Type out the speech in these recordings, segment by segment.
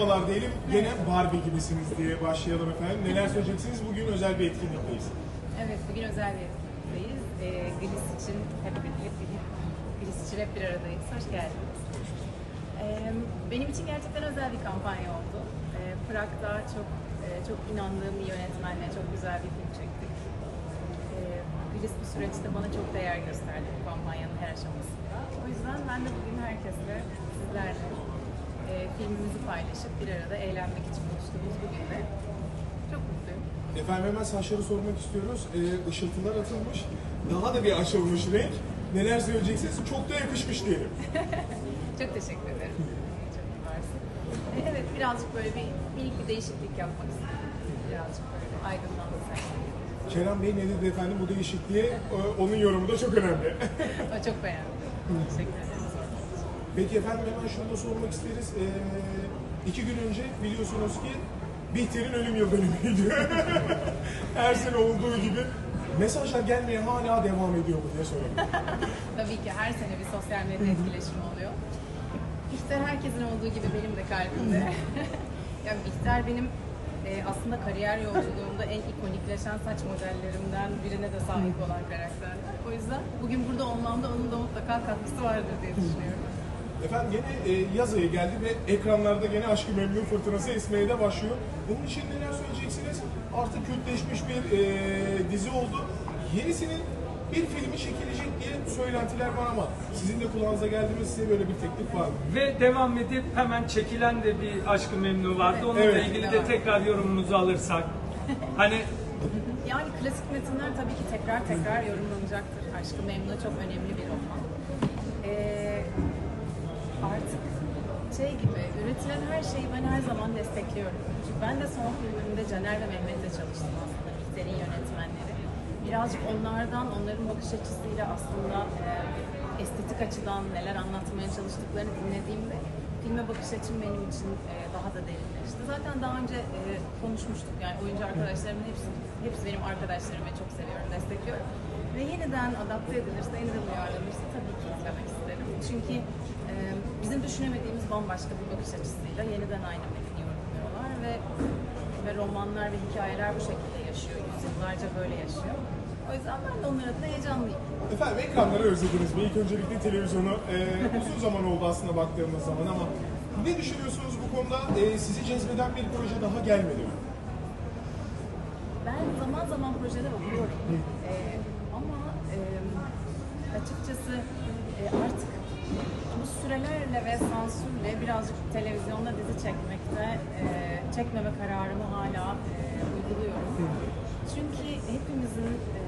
merhabalar diyelim. Gene Barbie gibisiniz diye başlayalım efendim. Neler söyleyeceksiniz? Bugün özel bir etkinlikteyiz. Evet, bugün özel bir etkinlikteyiz. Ee, Glis için hep, hep, hep, Glis için hep bir aradayız. Hoş geldiniz. Ee, benim için gerçekten özel bir kampanya oldu. Ee, Prag'da çok e, çok inandığım bir yönetmenle çok güzel bir film çektik. Ee, Glis bu süreçte bana çok değer gösterdi bu kampanyanın her aşamasında. O yüzden ben de bugün herkesle, sizlerle e, filmimizi paylaşıp bir arada eğlenmek için buluştuğumuz bugün de çok mutluyum. Efendim hemen saçları sormak istiyoruz. Ee, ışıltılar atılmış. Daha da bir açılmış renk. Neler söyleyeceksiniz? Çok da yakışmış diyelim. Çok teşekkür ederim. Çok. E, Evet, birazcık böyle bir minik bir değişiklik yapmak istedim. Birazcık böyle aydınlandı sanki. Kenan Bey ne dedi efendim bu değişikliğe? Ee, Onun yorumu da çok önemli. O çok beğendim. Teşekkür ederim. Peki efendim hemen şunu da sormak isteriz. Ee, iki gün önce biliyorsunuz ki Bihter'in ölüm yıl dönümüydü. Her sene olduğu gibi. Mesajlar gelmeye hala devam ediyor mu diye soralım. Tabii ki her sene bir sosyal medya etkileşimi oluyor. İhtar herkesin olduğu gibi benim de kalbimde. yani İhtar benim e, aslında kariyer yolculuğumda en ikonikleşen saç modellerimden birine de sahip olan karakterler. O yüzden bugün burada olmamda onun da mutlaka katkısı vardır diye düşünüyorum. Efendim gene e, yaz ayı geldi ve ekranlarda gene Aşkı Memnun fırtınası esmeye de başlıyor. Bunun için neler söyleyeceksiniz? Artık kültleşmiş bir e, dizi oldu. Yenisinin bir filmi çekilecek diye söylentiler var ama sizin de kulağınıza geldi mi size böyle bir teklif var mı? Ve devam edip hemen çekilen de bir Aşkı Memnu vardı. Onunla Evet. ilgili de tekrar yorumunuzu alırsak. Hani Yani klasik metinler tabii ki tekrar tekrar yorumlanacaktır. Aşkı Memnu çok önemli bir roman. Ee, artık şey gibi, üretilen her şeyi ben her zaman destekliyorum. Çünkü ben de son filmimde Caner ve Mehmet'le çalıştım aslında, Bihter'in yönetmenleri. Birazcık onlardan, onların bakış açısıyla aslında e, estetik açıdan neler anlatmaya çalıştıklarını dinlediğimde filme bakış açım benim için e, daha da derinleşti. Zaten daha önce e, konuşmuştuk yani oyuncu arkadaşlarımın hepsi, hepsi benim arkadaşlarım ve çok seviyorum, destekliyorum. Ve yeniden adapte edilirse, yeniden uyarlanırsa tabii ki izlemek isterim. Çünkü bizim düşünemediğimiz bambaşka bir bakış açısıyla yeniden aynı metni yorumluyorlar ve ve romanlar ve hikayeler bu şekilde yaşıyor. Yüzyıllarca böyle yaşıyor. O yüzden ben de onlar adına heyecanlıyım. Efendim ekranları özlediniz mi? İlk öncelikle televizyonu e, uzun zaman oldu aslında baktığımız zaman ama ne düşünüyorsunuz bu konuda? E, sizi cezbeden bir proje daha gelmedi mi? Ben zaman zaman projeler okuyorum. Ee, ama e, açıkçası e, artık bu sürelerle ve sansürle birazcık televizyonda dizi çekmekte e, çekmeme kararımı hala e, uyguluyorum. Çünkü hepimizin e,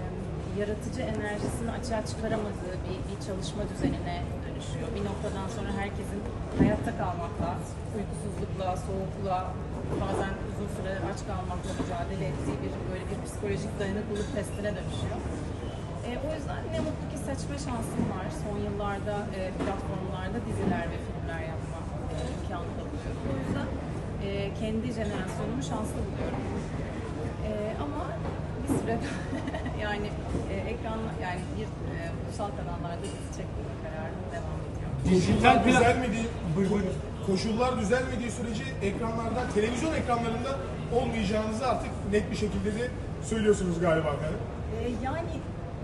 yaratıcı enerjisini açığa çıkaramadığı bir, bir çalışma düzenine dönüşüyor. Bir noktadan sonra herkesin hayatta kalmakla, uykusuzlukla, soğukla, bazen uzun süre aç kalmakla mücadele ettiği bir böyle bir psikolojik dayanıklılık testine dönüşüyor. E, o yüzden ne mutlu ki seçme şansım var. Son yıllarda e, platformlarda diziler ve filmler yapma e, imkanı da buluyorum. O yüzden e, kendi jenerasyonumu şanslı buluyorum. E, ama bir süre yani e, ekran yani bir e, ulusal kanallarda dizi çekme kararı devam ediyor. Koşullar düzelmediği, koşullar düzelmediği sürece ekranlarda, televizyon ekranlarında olmayacağınızı artık net bir şekilde de söylüyorsunuz galiba. E, yani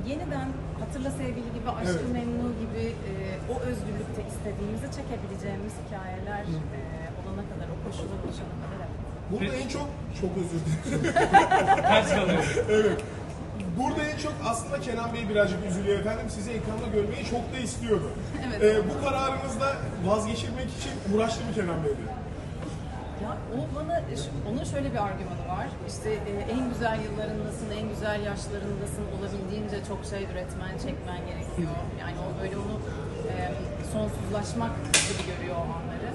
yeniden Hatırla Sevgili gibi, Aşkı Evet. Memnu gibi e, o özgürlükte istediğimizi çekebileceğimiz hikayeler e, olana kadar, o koşullar oluşana kadar evet. Burada en çok, çok özür dilerim. ters kalıyor. evet. Burada en çok aslında Kenan Bey birazcık üzülüyor efendim. Sizi ekranda görmeyi çok da istiyordu. Evet. Ee, bu kararınızda vazgeçirmek için uğraştı mı Kenan Bey diyor. Ya o bana, onun şöyle bir argümanı var. İşte e, en güzel yıllarındasın, en güzel yaşlarındasın, olabildiğince çok şey üretmen, çekmen gerekiyor. Yani o böyle onu e, sonsuzlaşmak gibi görüyor o anları.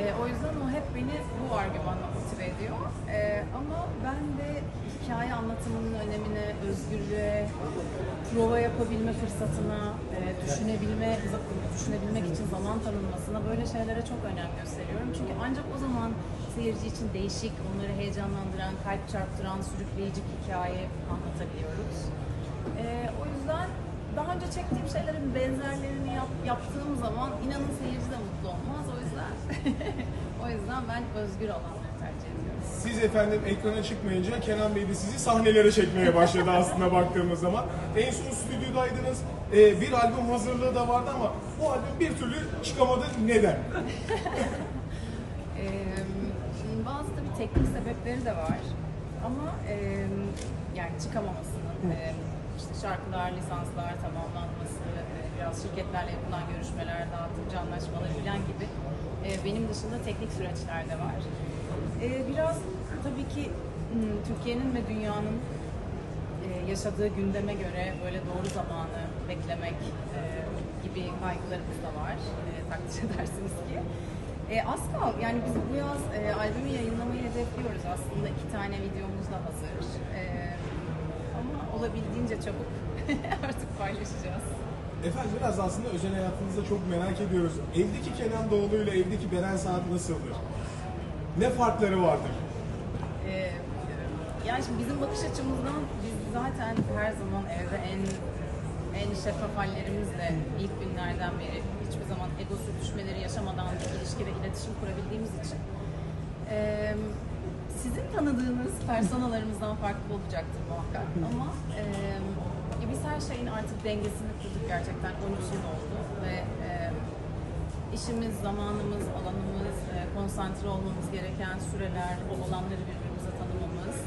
E, o yüzden o hep beni bu argümanla motive ediyor. E, ama ben de hikaye anlatımının özgürlüğe, prova yapabilme fırsatına, e, düşünebilme, düşünebilmek için zaman tanınmasına böyle şeylere çok önem gösteriyorum. Çünkü ancak o zaman seyirci için değişik, onları heyecanlandıran, kalp çarptıran, sürükleyici bir hikaye anlatabiliyoruz. E, o yüzden daha önce çektiğim şeylerin benzerlerini yap- yaptığım zaman inanın seyirci de mutlu olmaz. O yüzden O yüzden ben özgür ediyorum. Siz efendim ekrana çıkmayınca Kenan Bey de sizi sahnelere çekmeye başladı aslında baktığımız zaman. En son stüdyodaydınız. Ee, bir albüm hazırlığı da vardı ama bu albüm bir türlü çıkamadı. Neden? Ee, şimdi bazı tabii teknik sebepleri de var. Ama e, yani çıkamamasının, e, işte şarkılar, lisanslar tamamlanması, biraz şirketlerle yapılan görüşmeler, dağıtıcı anlaşmaları falan gibi e, benim dışında teknik süreçler de var. E, biraz tabii ki hmm, Türkiye'nin ve dünyanın e, yaşadığı gündeme göre böyle doğru zamanı beklemek e, gibi kaygılarımız da var. E, takdir edersiniz ki. E, az kal. Yani biz bu yaz e, albümü yayınlamayı hedefliyoruz aslında. iki tane videomuz da hazır. E, ama olabildiğince çabuk artık paylaşacağız. Efendim biraz aslında özel hayatınızda çok merak ediyoruz. Evdeki Kenan Doğulu ile evdeki Beren Saat nasıldır? Ne farkları vardır? Ee, yani şimdi bizim bakış açımızdan biz zaten her zaman evde en en şeffaf hallerimizle ilk günlerden beri hiçbir zaman ego sürtüşmeleri yaşamadan bir ilişki ve iletişim kurabildiğimiz için ee, sizin tanıdığınız personalarımızdan farklı olacaktır muhakkak ama e, biz her şeyin artık dengesini kurduk gerçekten 13 yıl oldu ve ee, işimiz, zamanımız, alanımız, e, konsantre olmamız gereken süreler, o alanları birbirimize tanımamız.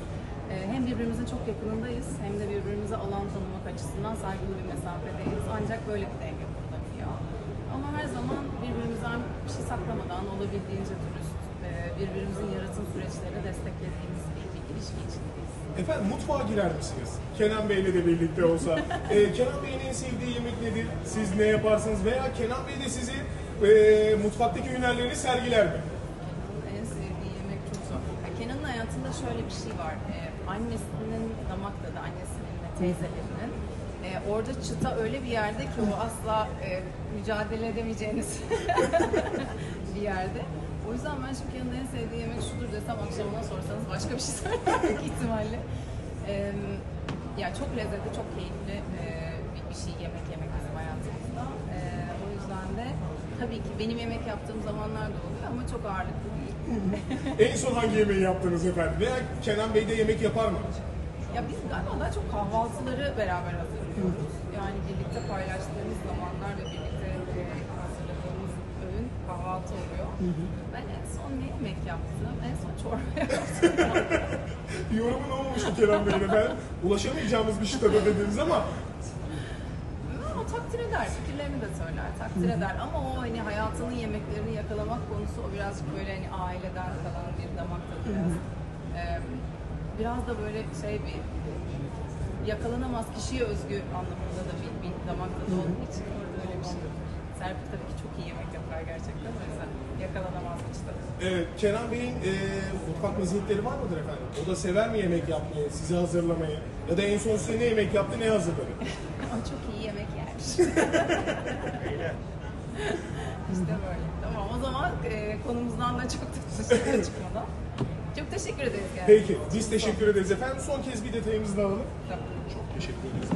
E, Hem birbirimizin çok yakınındayız hem de birbirimize alan tanımak açısından saygılı bir mesafedeyiz. Ancak böyle bir denge kurulabiliyor. Ama her zaman birbirimizden bir şey saklamadan olabildiğince dürüst, e, birbirimizin yaratım süreçlerini desteklediğimiz bir, bir ilişki içindeyiz. Efendim mutfağa girer misiniz? Kenan Bey'le de birlikte olsa. Ee, Kenan Bey'in en sevdiği yemek nedir? Siz ne yaparsınız? Veya Kenan Bey de sizi e, mutfaktaki hünerlerini sergiler mi? En sevdiği yemek çok zor. Kenan'ın hayatında şöyle bir şey var. Ee, annesinin damak tadı, annesinin ve teyzelerinin. Ee, orada çıta öyle bir yerde ki o asla e, mücadele edemeyeceğiniz bir yerde. O yüzden ben şimdi Kenan'ın en sevdiği yemek şudur desem akşamına sorsanız başka bir şey söyler büyük ihtimalle. Ee, ya çok lezzetli, çok keyifli e, bir, bir şey yemek yemek bizim hayatımızda. Ee, o yüzden de tabii ki benim yemek yaptığım zamanlar da oluyor ama çok ağırlıklı değil. En son hangi yemeği yaptınız efendim? Veya Kenan Bey de yemek yapar mı? Ya biz galiba daha çok kahvaltıları beraber hazırlıyoruz. Yani birlikte paylaştığımız zamanlar ve birlikte e, kahvaltı oluyor. Ben en son ne yemek yaptım? En son çorba yaptım. Yorumu ne olmuştu Kenan Bey'in efendim? Ulaşamayacağımız bir şıtada dediniz ama o takdir eder, fikirlerini de söyler, takdir eder. Ama o hani hayatının yemeklerini yakalamak konusu o birazcık böyle hani aileden kalan bir damak tadı biraz. Ee, biraz da böyle şey bir yakalanamaz kişiye özgü anlamında da bir, bir damak tadı olduğu için orada öyle bir şey yok. Serpil tabii ki çok iyi yemek yapar gerçekten o yüzden yakalanamaz tadı. evet, Kenan Bey'in e, mutfak meziyetleri var mıdır efendim? O da sever mi yemek yapmayı, sizi hazırlamayı? Ya da en son size ne yemek yaptı, ne hazırladı? O çok iyi yemek yermiş. işte böyle. Tamam o zaman e, konumuzdan da çok dışarı çıkmadan. Çok teşekkür ederiz. gerçekten. Peki, biz teşekkür ederiz efendim. Son kez bir detayımızı da alalım. Tamam. Çok teşekkür ederiz.